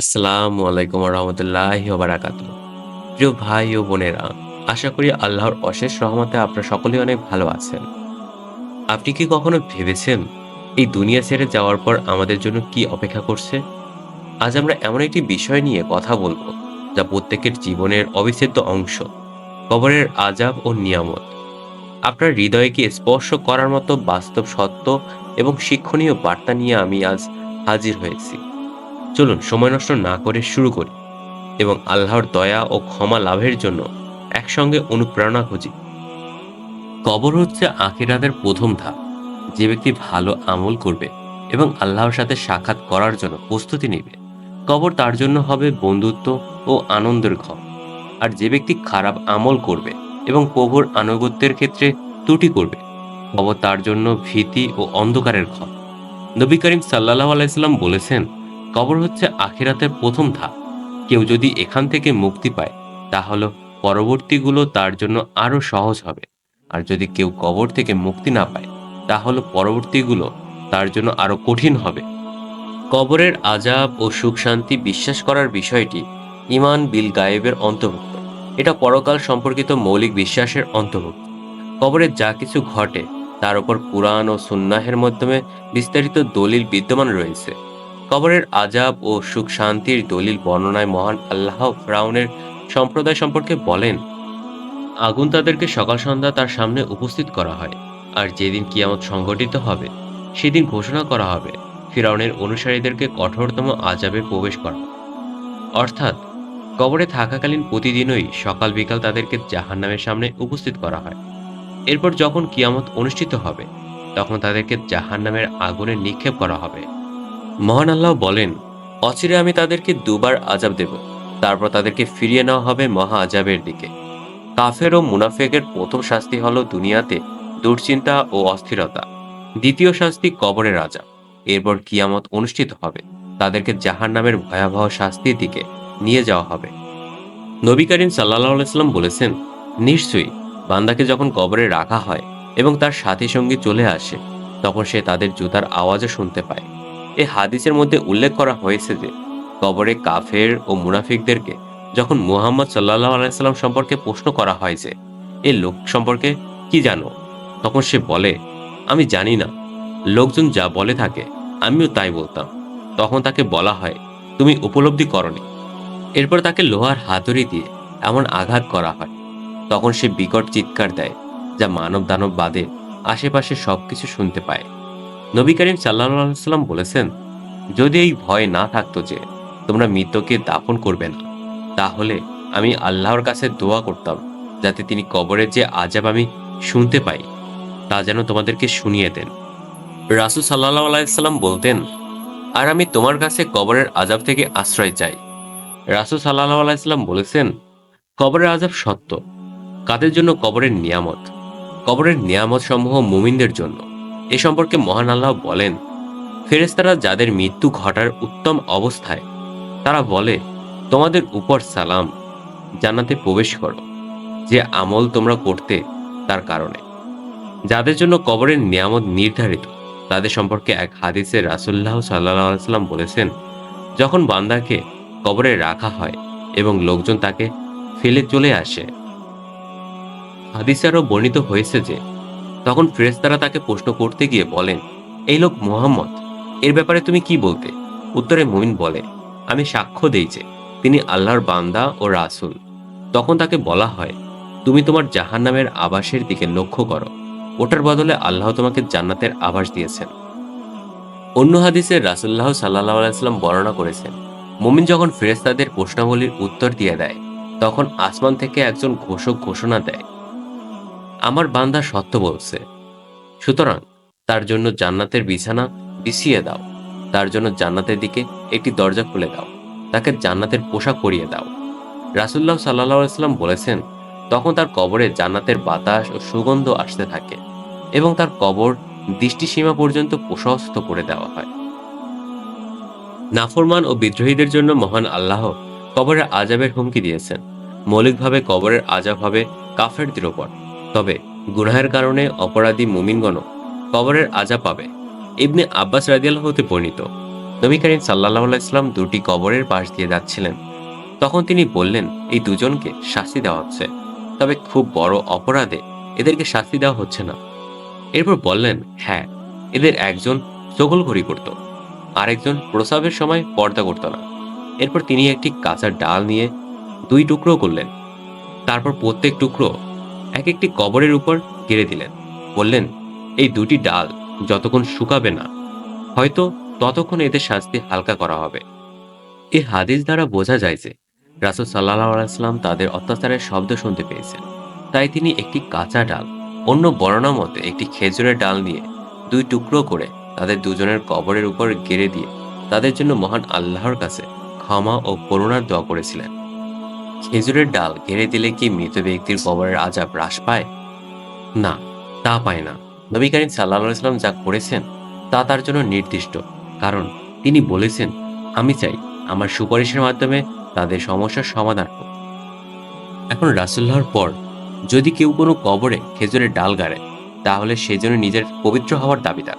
আসসালামু আলাইকুম রহমতুল্লাহ বারাকাত প্রিয় ভাই ও বোনেরা, আশা করি আল্লাহর অশেষ রহমতে আপনারা সকলেই অনেক ভালো আছেন। আপনি কি কখনো ভেবেছেন এই দুনিয়া ছেড়ে যাওয়ার পর আমাদের জন্য কি অপেক্ষা করছে? আজ আমরা এমন একটি বিষয় নিয়ে কথা বলব, যা প্রত্যেকের জীবনের অবিচ্ছেদ্য অংশ, কবরের আজাব ও নিয়ামত। আপনার হৃদয়কে স্পর্শ করার মতো বাস্তব সত্য এবং শিক্ষণীয় বার্তা নিয়ে আমি আজ হাজির হয়েছি। চলুন, সময় নষ্ট না করে শুরু করি এবং আল্লাহর দয়া ও ক্ষমা লাভের জন্য একসঙ্গে অনুপ্রেরণা খুঁজি। কবর হচ্ছে আখিরাতের প্রথম ধাপ। যে ব্যক্তি ভালো আমল করবে এবং আল্লাহর সাথে সাক্ষাৎ করার জন্য প্রস্তুতি নেবে। কবর তার জন্য হবে বন্ধুত্ব ও আনন্দের ঘর। আর যে ব্যক্তি খারাপ আমল করবে এবং প্রভুর আনুগত্যের ক্ষেত্রে ত্রুটি করবে, কবর তার জন্য ভীতি ও অন্ধকারের ঘর। নবী করিম সাল্লাহ আলাইসাল্লাম বলেছেন কবর হচ্ছে আখিরাতের প্রথম ধাপ। কেউ যদি এখান থেকে মুক্তি পায়, তাহলে পরবর্তীগুলো তার জন্য আরও সহজ হবে। আর যদি কেউ কবর থেকে মুক্তি না পায়, তাহলে পরবর্তীগুলো তার জন্য আরও কঠিন হবে। কবরের আজাব ও সুখ শান্তি বিশ্বাস করার বিষয়টি ইমান বিল গায়েবের অন্তর্ভুক্ত। এটা পরকাল সম্পর্কিত মৌলিক বিশ্বাসের অন্তর্ভুক্ত। কবরে যা কিছু ঘটে, তার উপর কুরআন ও সুন্নাহের মাধ্যমে বিস্তারিত দলিল বিদ্যমান রয়েছে। কবরের আজাব ও সুখ শান্তির দলিল বর্ণনায় মহান আল্লাহ ফ্রাউনের সম্প্রদায় সম্পর্কে বলেন, আগুন তাদেরকে সকাল সন্ধ্যা তার সামনে উপস্থিত করা হয়, আর যেদিন কিয়ামত সংঘটিত হবে, সেদিন ঘোষণা করা হবে, ফিরাউনের অনুসারীদেরকে কঠোরতম আজাবে প্রবেশ করা। অর্থাৎ, কবরে থাকাকালীন প্রতিদিনই সকাল বিকাল তাদেরকে জাহান্নামের সামনে উপস্থিত করা হয়। এরপর যখন কিয়ামত অনুষ্ঠিত হবে, তখন তাদেরকে জাহান্নামের আগুনে নিক্ষেপ করা হবে। মহান আল্লাহ বলেন, অচিরে আমি তাদেরকে দুবার আজাব দেব, তারপর তাদেরকে ফিরিয়ে নেওয়া হবে মহা আজাবের দিকে। কাফের ও মুনাফেকের প্রথম শাস্তি হলো দুনিয়াতে দুশ্চিন্তা ও অস্থিরতা। দ্বিতীয় শাস্তি কবরের আজাব। এরপর কিয়ামত অনুষ্ঠিত হবে। তাদেরকে জাহান নামের ভয়াবহ শাস্তির দিকে নিয়ে যাওয়া হবে। নবী করিম সাল্লাহ বলেছেন, নিশ্চয়ই বান্দাকে যখন কবরে রাখা হয় এবং তার সাথী সঙ্গী চলে আসে, তখন সে তাদের জুতার আওয়াজও শুনতে পায়। এই হাদিসের মধ্যে উল্লেখ করা হয়েছে যে, কবরে কাফের ও মুনাফিকদেরকে যখন মুহাম্মদ সাল্লাহ আলাইসাল্লাম সম্পর্কে প্রশ্ন করা হয় যে, এ লোক সম্পর্কে কি জানো? তখন সে বলে, আমি জানি না। লোকজন যা বলে থাকে, আমিও তাই বলতাম। তখন তাকে বলা হয়, তুমি উপলব্ধি করনি। এরপর তাকে লোহার হাতুড়ি দিয়ে এমন আঘাত করা হয়। তখন সে বিকট চিৎকার দেয়, যা মানব দানব বাদে আশেপাশে সবকিছু শুনতে পায়। নবী করিম সাল্লাহ সাল্লাম বলেছেন, যদি এই ভয় না থাকতো যে তোমরা মৃতকে দাফন করবে না, তাহলে আমি আল্লাহর কাছে দোয়া করতাম যাতে তিনি কবরের যে আজাব আমি শুনতে পাই, তা যেন তোমাদেরকে শুনিয়ে দেন। রাসুল সাল্লাহ আলাইসাল্লাম বলতেন, আর আমি তোমার কাছে কবরের আজাব থেকে আশ্রয় চাই। রাসুল সাল্লাহ আলাইসাল্লাম বলেছেন, কবরের আজাব সত্য, কাদের জন্য? কবরের নিয়ামত। কবরের নিয়ামত সমূহ মুমিনদের জন্য। এ সম্পর্কে মহান আল্লাহ বলেন ফেরেস্তারা যাদের মৃত্যু ঘটার উত্তম অবস্থায়, তারা বলে, তোমাদের উপর সালাম জানাতে প্রবেশ করো। যে আমল তোমরা করতে, তার কারণে। যাদের জন্য কবরের নিয়ামত নির্ধারিত, তাদের সম্পর্কে এক হাদিসে রাসুল্লাহ সাল্লাহ সাল্লাম বলেছেন, যখন বান্দাকে কবরে রাখা হয় এবং লোকজন তাকে ফেলে চলে আসে। হাদিসে আরও বর্ণিত হয়েছে যে তখন ফেরেস্তারা তাকে প্রশ্ন করতে গিয়ে বলেন, এই লোক মোহাম্মদ, এর ব্যাপারে তুমি কি বলতে? উত্তরে মুমিন বলে, আমি সাক্ষ্য দেই যে তিনি আল্লাহর বান্দা ও রাসুল। তখন তাকে বলা হয়, তুমি তোমার জাহান নামের আবাসের দিকে লক্ষ্য করো, ওটার বদলে আল্লাহ তোমাকে জান্নাতের আবাস দিয়েছেন। অন্য হাদিসে রাসুল্লাহ সাল্লাহ আলাইসাল্লাম বর্ণনা করেছেন, মুমিন যখন ফেরেস্তাদের প্রশ্নাবলীর উত্তর দিয়ে দেয়, তখন আসমান থেকে একজন ঘোষক ঘোষণা দেয় আমার বান্দা সত্য বলছে। সুতরাং তার জন্য জান্নাতের বিছানা বিছিয়ে দাও। তার জন্য জান্নাতের দিকে একটি দরজা খুলে দাও। তাকে জান্নাতের পোশাক পরিয়ে দাও। রাসুল্লাহ সাল্লাহ সাল্লাম বলেছেন, তখন তার কবরে জান্নাতের বাতাস ও সুগন্ধ আসতে থাকে এবং তার কবর দৃষ্টিসীমা পর্যন্ত প্রশস্ত করে দেওয়া হয়। নাফরমান ও বিদ্রোহীদের জন্য মহান আল্লাহ কবরের আজাবের হুমকি দিয়েছেন। মৌলিকভাবে কবরের আজাব হবে কাফেরদের ওপর তবে গুনাহের কারণে অপরাধী মুমিনগণ কবরের আজাব পাবে। ইবনে আব্বাস রাদিয়াল্লাহ হতে বর্ণিত, নবী করিম সাল্লাহ ইসলাম দুটি কবরের পাশ দিয়ে যাচ্ছিলেন। তখন তিনি বললেন, এই দুজনকে শাস্তি দেওয়া হচ্ছে, তবে খুব বড় অপরাধে এদেরকে শাস্তি দেওয়া হচ্ছে না। এরপর বললেন হ্যাঁ এদের একজন ঘড়ি করত, আরেকজন প্রসাবের সময় পর্দা করত না। এরপর তিনি একটি কাঁচা ডাল নিয়ে দুই টুকরো করলেন। তারপর প্রত্যেক টুকরো এক একটি কবরের উপর গেড়ে দিলেন। বললেন, এই দুটি ডাল যতক্ষণ শুকাবে না, হয়তো ততক্ষণ এদের শাস্তি হালকা করা হবে। এই হাদিস দ্বারা বোঝা যায় যে রাসুল সাল্লাহ আলাইসলাম তাদের অত্যাচারের শব্দ শুনতে পেয়েছেন। তাই তিনি একটি কাঁচা ডাল, অন্য বর্ণনা মতে একটি খেজুরের ডাল নিয়ে দুই টুকরো করে তাদের দুজনের কবরের উপর গেড়ে দিয়ে তাদের জন্য মহান আল্লাহর কাছে ক্ষমা ও করুণার দোয়া করেছিলেন। খেজুরের ডাল ঘেরে দিলে কি মৃত ব্যক্তির কবরের আজাব হ্রাস পায়? না, তা পায় না। নবী করিম সাল্লাহ ইসলাম যা করেছেন, তা তার জন্য নির্দিষ্ট। কারণ তিনি বলেছেন, আমি চাই আমার সুপারিশের মাধ্যমে তাদের সমস্যার সমাধান হোক। এখন রাসুল্লাহর পর, যদি কেউ কোনো কবরে খেজুরের ডাল গাড়ে, তাহলে সে যেন নিজের পবিত্র হওয়ার দাবিদার।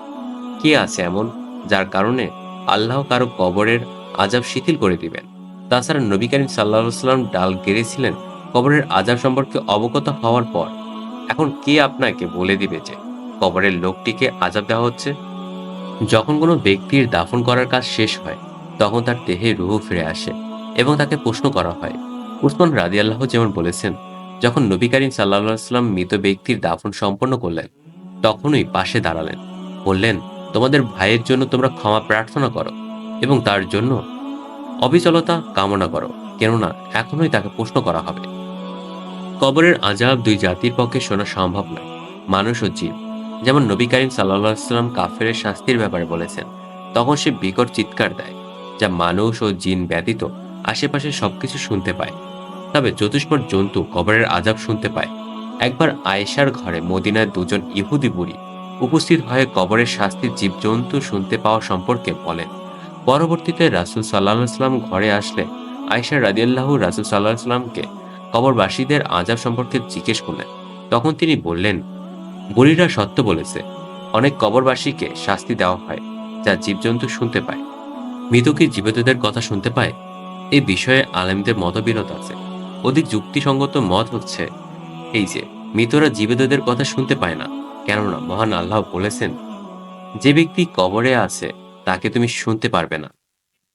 কে আছে এমন যার কারণে আল্লাহ কারও কবরের আজাব শিথিল করে দিবেন? তাছাড়া নবী করিম সাল্লাহ সাল্লাম ডাল গেড়েছিলেন কবরের আজাব সম্পর্কে অবগত হওয়ার পর। এখন কে আপনাকে বলে দিবে যে কবরের লোকটিকে আজাব দেওয়া হচ্ছে? যখন কোনো ব্যক্তির দাফন করার কাজ শেষ হয়, তখন তার দেহে রুহু ফিরে আসে এবং তাকে প্রশ্ন করা হয়। উসমান রাজি আল্লাহ যেমন বলেছেন, যখন নবী করিম সাল্লাহ সাল্লাম মৃত ব্যক্তির দাফন সম্পন্ন করলেন, তখনই পাশে দাঁড়ালেন। বললেন, তোমাদের ভাইয়ের জন্য তোমরা ক্ষমা প্রার্থনা করো এবং তার জন্য অবিচলতা কামনা করো, কেননা এখনই তাকে প্রশ্ন করা হবে। কবরের আজাব দুই জাতির পক্ষে শোনা সম্ভব নয়, মানুষ ও জীব। যেমন নবী করিম সাল্লাম কাফের শাস্তির ব্যাপারে বলেছেন, তখন সে বিকট চিৎকার দেয়, যা মানুষ ও জিন ব্যতীত আশেপাশে সবকিছু শুনতে পায়। তবে চতুষ্পর জন্তু কবরের আজাব শুনতে পায়। একবার আয়েশার ঘরে মদিনায় দুজন ইহুদি বুড়ি উপস্থিত হয়ে কবরের শাস্তির জীবজন্তু শুনতে পাওয়া সম্পর্কে বলেন পরবর্তীতে রাসুল সাল্লাহ সাল্লাম ঘরে আসলে আয়সা রাজিয়াল্লাহ রাসুল সাল্লাহ সাল্লামকে কবরবাসীদের আজাব সম্পর্কে জিজ্ঞেস করলেন। তখন তিনি বললেন, বুড়িরা সত্য বলেছে, অনেক কবরবাসীকে শাস্তি দেওয়া হয় যা জীবজন্তু শুনতে পায়। মৃত জীবিতদের কথা শুনতে পায়? এ বিষয়ে আলেমদের মতবিরোধ আছে। অধিক যুক্তিসঙ্গত মত হচ্ছে এই যে, মৃতরা জীবিতদের কথা শুনতে পায় না, কেননা মহান আল্লাহ বলেছেন, যে ব্যক্তি কবরে আছে তাকে তুমি শুনতে পারবে না।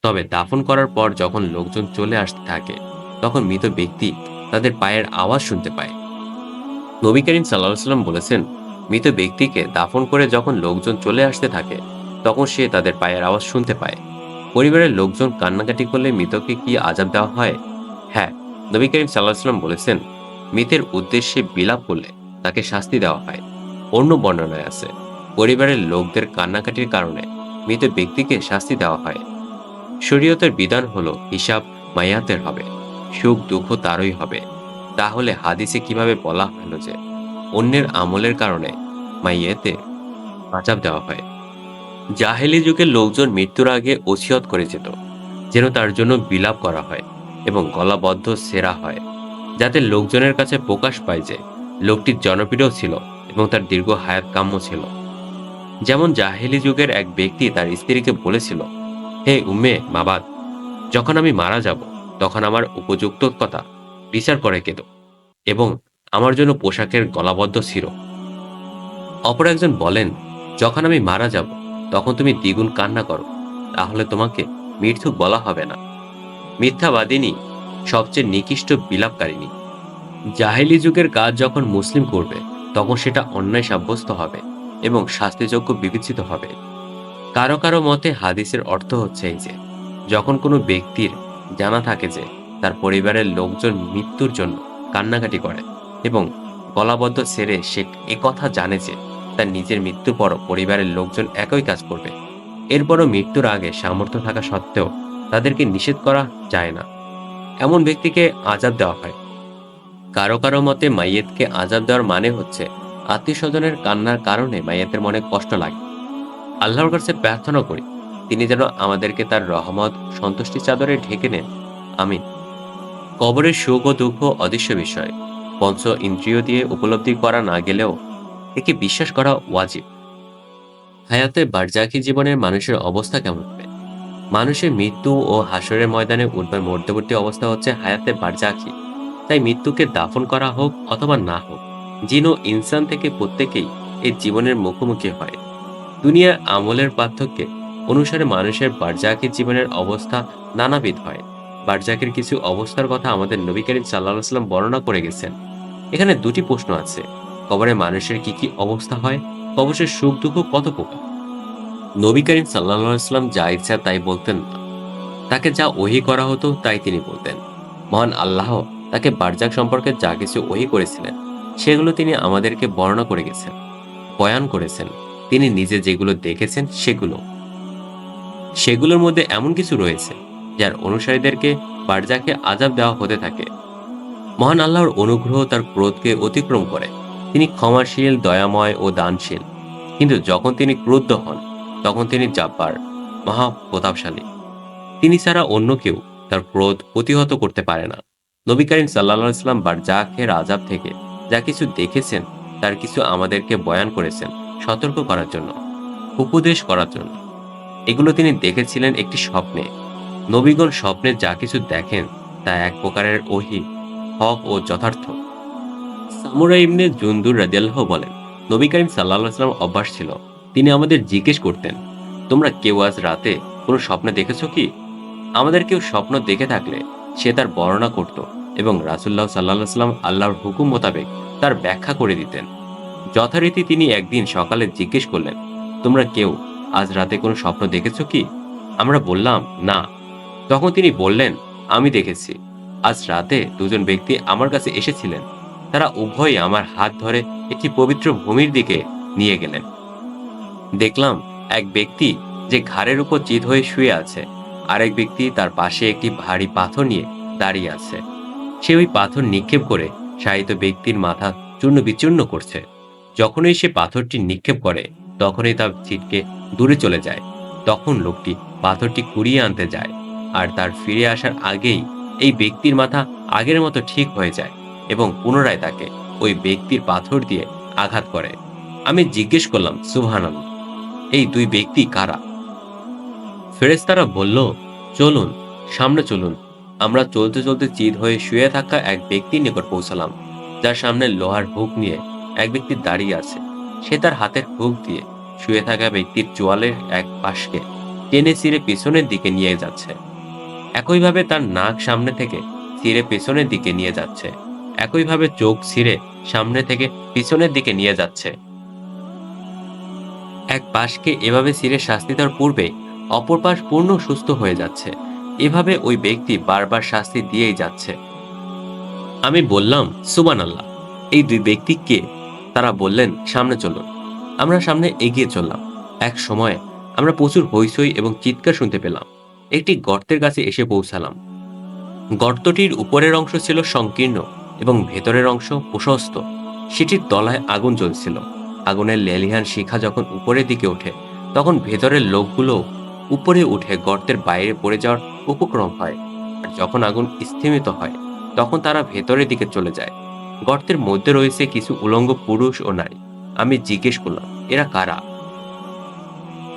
তবে দাফন করার পর যখন লোকজন চলে আসতে থাকে, তখন মৃত ব্যক্তি তাদের পায়ের আওয়াজ শুনতে পায়। নবী করিম সাল্লাহ সাল্লাম বলেছেন, মৃত ব্যক্তিকে দাফন করে যখন লোকজন চলে আসতে থাকে, তখন সে তাদের পায়ের আওয়াজ শুনতে পায়। পরিবারের লোকজন কান্নাকাটি করলে মৃতকে কি আজাব দেওয়া হয়? হ্যাঁ নবী করিম সাল্লাহ সাল্লাম বলেছেন, মৃতের উদ্দেশ্যে বিলাপ করলে তাকে শাস্তি দেওয়া হয়। অন্য বর্ণনায় আছে, পরিবারের লোকদের কান্নাকাটির কারণে মৃত ব্যক্তিকে শাস্তি দেওয়া হয়। শরীয়তের বিধান হলো, হিসাব মায়াতের হবে, সুখ দুঃখ তারই হবে। তাহলে হাদিসে কীভাবে বলা হলো যে, অন্যের আমলের কারণে মাইয়েতে আজাব দেওয়া হয়? জাহেলি যুগের লোকজন মৃত্যুর আগে ওসিয়ত করে যেত, যেন তার জন্য বিলাপ করা হয় এবং গলাবদ্ধ সেরা হয়, যাতে লোকজনের কাছে প্রকাশ পায় যে, লোকটির জনপ্রিয় ছিল এবং তার দীর্ঘ হায়াত কাম্য ছিল। যেমন জাহেলি যুগের এক ব্যক্তি তার স্ত্রীকে বলেছিল, হে উম্মে মাবাদ, যখন আমি মারা যাব, তখন আমার উপযুক্ত কথা বিচার করে কেদ এবং আমার জন্য পোশাকের গলাবদ্ধ ছিল অপর একজন বলেন, যখন আমি মারা যাব, তখন তুমি দ্বিগুণ কান্না করো, তাহলে তোমাকে মৃত্যু বলা হবে না। মিথ্যাবাদিনী সবচেয়ে নিকৃষ্ট বিলাপকারিনী জাহেলি যুগের কাজ যখন মুসলিম করবে, তখন সেটা অন্যায় সাব্যস্ত হবে। এবং শাস্তিযোগ্য বিবেচিত হবে। কারও কারও মতে হাদিসের অর্থ হচ্ছে এই যে, যখন কোনো ব্যক্তির জানা থাকে যে তার পরিবারের লোকজন মৃত্যুর জন্য কান্নাকাটি করে এবং গলাবদ্ধ ছেড়ে সে কথা জানে যে তার নিজের মৃত্যুর পর পরিবারের লোকজন একই কাজ করবে। এরপরও মৃত্যুর আগে সামর্থ্য থাকা সত্ত্বেও তাদেরকে নিষেধ করা যায় না। এমন ব্যক্তিকে আজাব দেওয়া হয়। কারও কারও মতে মাইয়েতকে আজাব দেওয়ার মানে হচ্ছে আত্মীয় স্বজনের কান্নার কারণে মাইয়াতের মনে কষ্ট লাগে। আল্লাহর কাছে প্রার্থনা করি, তিনি যেন আমাদেরকে তার রহমত সন্তুষ্টি চাদরে ঢেকে নেন। আমিন। কবরের সুখ ও দুঃখ অদৃশ্য বিষয়। পঞ্চ ইন্দ্রিয় দিয়ে উপলব্ধি করা না গেলেও একে বিশ্বাস করা ওয়াজিব। হায়াতে বারজাকি জীবনের মানুষের অবস্থা কেমন হবে? মানুষের মৃত্যু ও হাসরের ময়দানে উঠবার মধ্যবর্তী অবস্থা হচ্ছে হায়াতে বারজাকি তাই মৃত্যুকে দাফন করা হোক অথবা না হোক জিন ও ইনসান থেকে প্রত্যেকেই এই জীবনের মুখোমুখি হয়। দুনিয়ার আমলের পার্থক্যে অনুসারে মানুষের বারজাকির জীবনের অবস্থা নানাবিধ হয়। বারজাকের কিছু অবস্থার কথা আমাদের নবী করিম সাল্লাহ সাল্লাম বর্ণনা করে গেছেন। এখানে দুটি প্রশ্ন আছে। কবরে মানুষের কি কি অবস্থা হয়? কবরের সুখ, দুঃখ কত প্রকার? নবী করিম সাল্লাহ যা ইচ্ছা তাই বলতেন না। তাকে যা ওহি করা হতো তাই তিনি বলতেন। মহান আল্লাহ তাকে বারজাক সম্পর্কে যা কিছু ওহি করেছিলেন। সেগুলো তিনি আমাদেরকে বর্ণনা করে গেছেন, বয়ান করেছেন। তিনি নিজে যেগুলো দেখেছেন, সেগুলো। সেগুলোর মধ্যে এমন কিছু রয়েছে, যার অনুসারীদেরকে বারজাকে আজাব দেওয়া হতে থাকে। মহান আল্লাহর অনুগ্রহ তার ক্রোধকে অতিক্রম করে। তিনি ক্ষমাশীল, দয়াময় ও দানশীল। কিন্তু যখন তিনি ক্রুদ্ধ হন, তখন তিনি জাব্বার মহা প্রতাপশালী তিনি ছাড়া অন্য কেউ তার ক্রোধ প্রতিহত করতে পারে না। নবী করিম সাল্লা ইসলাম বারজাকের আজাব থেকে যা কিছু দেখেছেন, তার কিছু আমাদেরকে বয়ান করেছেন সতর্ক করার জন্য, উপদেশ করার জন্য। এগুলো তিনি দেখেছিলেন একটি স্বপ্নে। নবীগণ স্বপ্নে যা কিছু দেখেন, তা এক প্রকারের ওহি, হক ও যথার্থ। সামুরা ইবনে জুন্দুর রাজিয়াল্লাহ বলেন, নবী করিম সাল্লাহ সাল্লাম অভ্যাস ছিল, তিনি আমাদের জিজ্ঞেস করতেন, তোমরা কেউ আজ রাতে কোনো স্বপ্ন দেখেছ কি? আমাদের কেউ স্বপ্ন দেখে থাকলে সে তার বর্ণনা করত। এবং রাসুল্লাহ সাল্লাহ সাল্লাম আল্লাহর হুকুম মোতাবেক তার ব্যাখ্যা করে দিতেন। যথারীতি তিনি একদিন সকালে জিজ্ঞেস করলেন, তোমরা কেউ আজ রাতে কোনো স্বপ্ন দেখেছ কি? আমরা বললাম, না। তখন তিনি বললেন, আমি দেখেছি। আজ রাতে দুজন ব্যক্তি আমার কাছে এসেছিলেন। তারা উভয়ই আমার হাত ধরে একটি পবিত্র ভূমির দিকে নিয়ে গেলেন। দেখলাম এক ব্যক্তি যে ঘাড়ের উপর চিত হয়ে শুয়ে আছে। আরেক ব্যক্তি তার পাশে একটি ভারী পাথর নিয়ে দাঁড়িয়ে আছে। সে ওই পাথর নিক্ষেপ করে শায়িত ব্যক্তির মাথা চূর্ণ বিচূর্ণ করছে। যখনই সে পাথরটি নিক্ষেপ করে, তখনই তার ছিটকে দূরে চলে যায়। তখন লোকটি পাথরটি কুড়িয়ে আনতে যায় আর তার ফিরে আসার আগেই এই ব্যক্তির মাথা আগের মতো ঠিক হয়ে যায় এবং পুনরায় তাকে ওই ব্যক্তির পাথর দিয়ে আঘাত করে। আমি জিজ্ঞেস করলাম, সুবহানাল্লাহ, এই দুই ব্যক্তি কারা? ফেরেস্তারা বলল, চলুন, সামনে চলুন। আমরা চলতে চলতে চিত হয়ে শুয়ে থাকা এক ব্যক্তির নিকট পৌঁছালাম, যার সামনে লোহার হুক নিয়ে এক ব্যক্তি দাঁড়িয়ে আছে। সে তার হাতের হুক দিয়ে শুয়ে থাকা ব্যক্তির চোয়ালের এক পাশকে টেনে ছিঁড়ে পিছনের দিকে নিয়ে যাচ্ছে। একইভাবে তার নাক সামনে থেকে ছিঁড়ে পেছনের দিকে নিয়ে যাচ্ছে। একইভাবে চোখ ছিঁড়ে সামনে থেকে পিছনের দিকে নিয়ে যাচ্ছে। এক পাশকে এভাবে ছিঁড়ে শাস্তি দেওয়ার পূর্বে অপর পাশ পূর্ণ সুস্থ হয়ে যাচ্ছে। এভাবে ওই ব্যক্তি বারবার শাস্তি দিয়েই যাচ্ছে। আমি বললাম সুবান আল্লাহ এই দুই ব্যক্তি কে? তারা বললেন, সামনে চলুন। আমরা সামনে এগিয়ে চললাম। এক সময় আমরা প্রচুর হইচই এবং চিৎকার শুনতে পেলাম। একটি গর্তের কাছে এসে পৌঁছালাম। গর্তটির উপরের অংশ ছিল সংকীর্ণ এবং ভেতরের অংশ প্রশস্ত। সেটির তলায় আগুন জ্বলছিল। আগুনের লেলিহান শিখা যখন উপরের দিকে ওঠে, তখন ভেতরের লোকগুলো উপরে উঠে গর্তের বাইরে পড়ে যাওয়ার উপক্রম হয়। আর যখন আগুন স্থিমিত হয়, তখন তারা ভেতরের দিকে চলে যায়। গর্তের মধ্যে রয়েছে কিছু উলঙ্গ পুরুষ ও নারী। আমি জিজ্ঞেস করলাম, এরা কারা?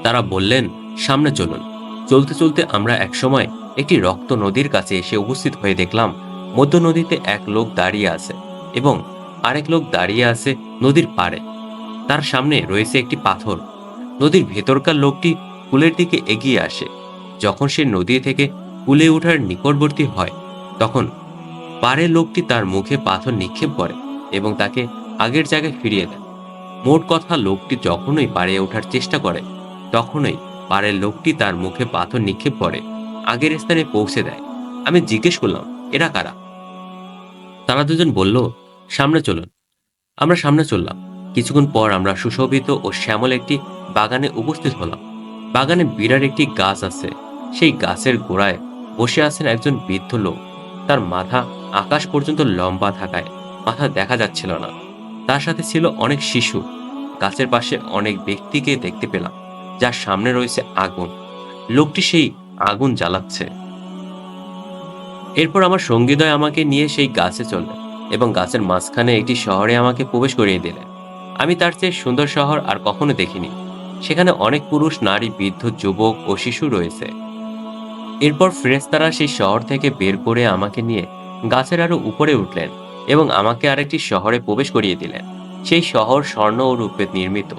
তারা বললেন, সামনে চলুন। চলতে চলতে আমরা একসময় একটি রক্ত নদীর কাছে এসে উপস্থিত হয়ে দেখলাম, মধ্য নদীতে এক লোক দাঁড়িয়ে আছে এবং আরেক লোক দাঁড়িয়ে আছে নদীর পাড়ে। তার সামনে রয়েছে একটি পাথর। নদীর ভেতরকার লোকটি কুলের দিকে এগিয়ে আসে। যখন সে নদী থেকে কুলে ওঠার নিকটবর্তী হয়। তখন পাড়ের লোকটি তার মুখে পাথর নিক্ষেপ করে এবং তাকে আগের জায়গায় ফিরিয়ে দেয়। মোট কথা, লোকটি যখনই পাড়ে ওঠার চেষ্টা করে, তখনই পাড়ের লোকটি তার মুখে পাথর নিক্ষেপ করে, আগের স্থানে পৌঁছে দেয়। আমি জিজ্ঞেস করলাম, এরা কারা? তারা দুজন বলল, সামনে চলুন। আমরা সামনে চললাম। কিছুক্ষণ পর আমরা সুশোভিত ও শ্যামল একটি বাগানে উপস্থিত হলাম। বাগানে বিরাট একটি গাছ আছে। সেই গাছের গোড়ায় বসে আছেন একজন বৃদ্ধ লোক। তার মাথা আকাশ পর্যন্ত লম্বা থাকায় মাথা দেখা যাচ্ছিল না। তার সাথে ছিল অনেক শিশু। গাছের পাশে অনেক ব্যক্তিকে দেখতে পেলাম, যার সামনে রয়েছে আগুন। লোকটি সেই আগুন জ্বালাচ্ছে। এরপর আমার সঙ্গীদয় আমাকে নিয়ে সেই গাছে চললেন এবং গাছের মাঝখানে একটি শহরে আমাকে প্রবেশ করিয়ে দিলেন। আমি তার চেয়ে সুন্দর শহর আর কখনো দেখিনি। সেখানে অনেক পুরুষ, নারী, বৃদ্ধ, যুবক ও শিশু রয়েছে। এরপর ফেরেশতারা সেই শহর থেকে বের করে আমাকে নিয়ে গাছের আরও উপরে উঠলেন এবং আমাকে আরেকটি শহরে প্রবেশ করিয়ে দিলেন। সেই শহর স্বর্ণ ও রূপে নির্মিত।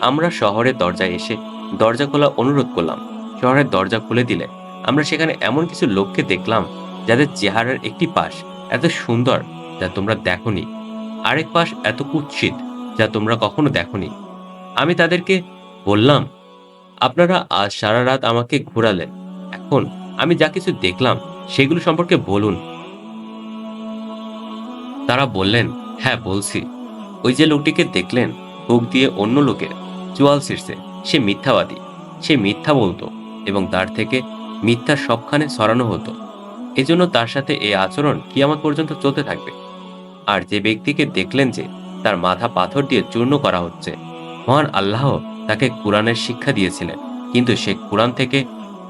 আমরা শহরের দরজায় এসে দরজা খোলা অনুরোধ করলাম। শহরের দরজা খুলে দিলে আমরা সেখানে এমন কিছু লোককে দেখলাম যাদের চেহারার একটি পাশ এত সুন্দর যা তোমরা দেখনি। আরেক পাশ এত কুৎসিত যা তোমরা কখনো দেখনি। আমি তাদেরকে বললাম, আপনারা আজ সারা রাত আমাকে ঘোরালেন। এখন আমি যা কিছু দেখলাম, সেগুলো সম্পর্কে বলুন। তারা বললেন হ্যাঁ বলছি। ওই যে লোকটিকে দেখলেন বুক দিয়ে অন্য লোকের চোয়াল শীর্ষে সে মিথ্যাবাদী। সে মিথ্যা বলতো এবং তার থেকে মিথ্যা সবখানে সরানো হতো। এজন্য তার সাথে এই আচরণ কিয়ামত পর্যন্ত চলতে থাকবে। আর যে ব্যক্তিকে দেখলেন যে তার মাথা পাথর দিয়ে চূর্ণ করা হচ্ছে, মহান আল্লাহ তাকে কোরআনের শিক্ষা দিয়েছিলেন। কিন্তু সে কোরআন থেকে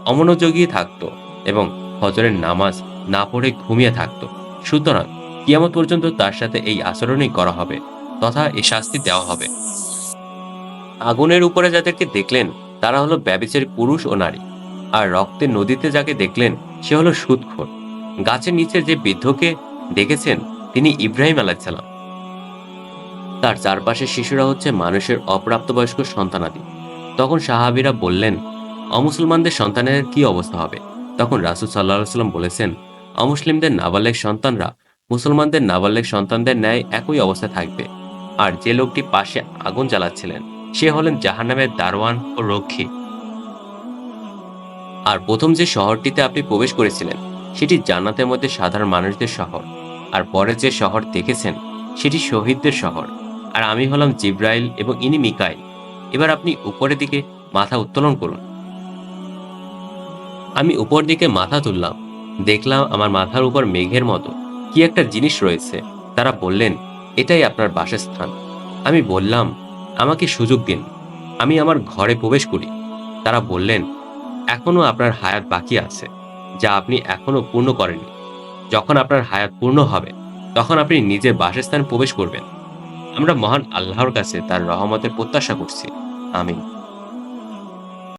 অমনোযোগী থাকতো এবং হজরের নামাজ না পড়ে ঘুমিয়ে থাকতো। সুতরাং কিয়ামত পর্যন্ত তার সাথে এই আচরণই করা হবে তথা এ শাস্তি দেওয়া হবে। আগুনের উপরে যাদেরকে দেখলেন, তারা হলো ব্যবিচারী পুরুষ ও নারী। আর রক্তের নদীতে যাকে দেখলেন, সে হলো সুদখোর। গাছের নিচে যে বৃদ্ধকে দেখেছেন, তিনি ইব্রাহিম আলাইসাল্লাম তার চারপাশের শিশুরা হচ্ছে মানুষের অপ্রাপ্তবয়স্ক সন্তানাদি। তখন সাহাবিরা বললেন অমুসলমানদের সন্তানের কি অবস্থা হবে? তখন রাসুল সাল্লাহ সাল্লাম বলেছেন, অমুসলিমদের নাবালেক সন্তানরা মুসলমানদের নাবালেক সন্তানদের ন্যায় একই অবস্থা থাকবে। আর যে লোকটি পাশে আগুন জ্বালাচ্ছিলেন, সে হলেন জাহান্নামের দারওয়ান ও রক্ষী। আর প্রথম যে শহরটিতে আপনি প্রবেশ করেছিলেন, সেটি জান্নাতের মধ্যে সাধারণ মানুষদের শহর। আর পরে যে শহর দেখেছেন, সেটি শহীদদের শহর। আর আমি হলাম জিব্রাইল এবং ইনি মিকাইল। এবার আপনি উপরের দিকে মাথা উত্তোলন করুন। আমি উপর দিকে মাথা তুললাম। দেখলাম আমার মাথার উপর মেঘের মতো কি একটা জিনিস রয়েছে। তারা বললেন, এটাই আপনার বাসস্থান। আমি বললাম, আমাকে সুযোগ দিন। আমি আমার ঘরে প্রবেশ করি। তারা বললেন, এখনও আপনার হায়াত বাকি আছে, যা আপনি এখনও পূর্ণ করেননি। যখন আপনার হায়াত পূর্ণ হবে, তখন আপনি নিজের বাসস্থানে প্রবেশ করবেন। আমরা মহান আল্লাহর কাছে তার রহমতের প্রত্যাশা করছি। আমিন।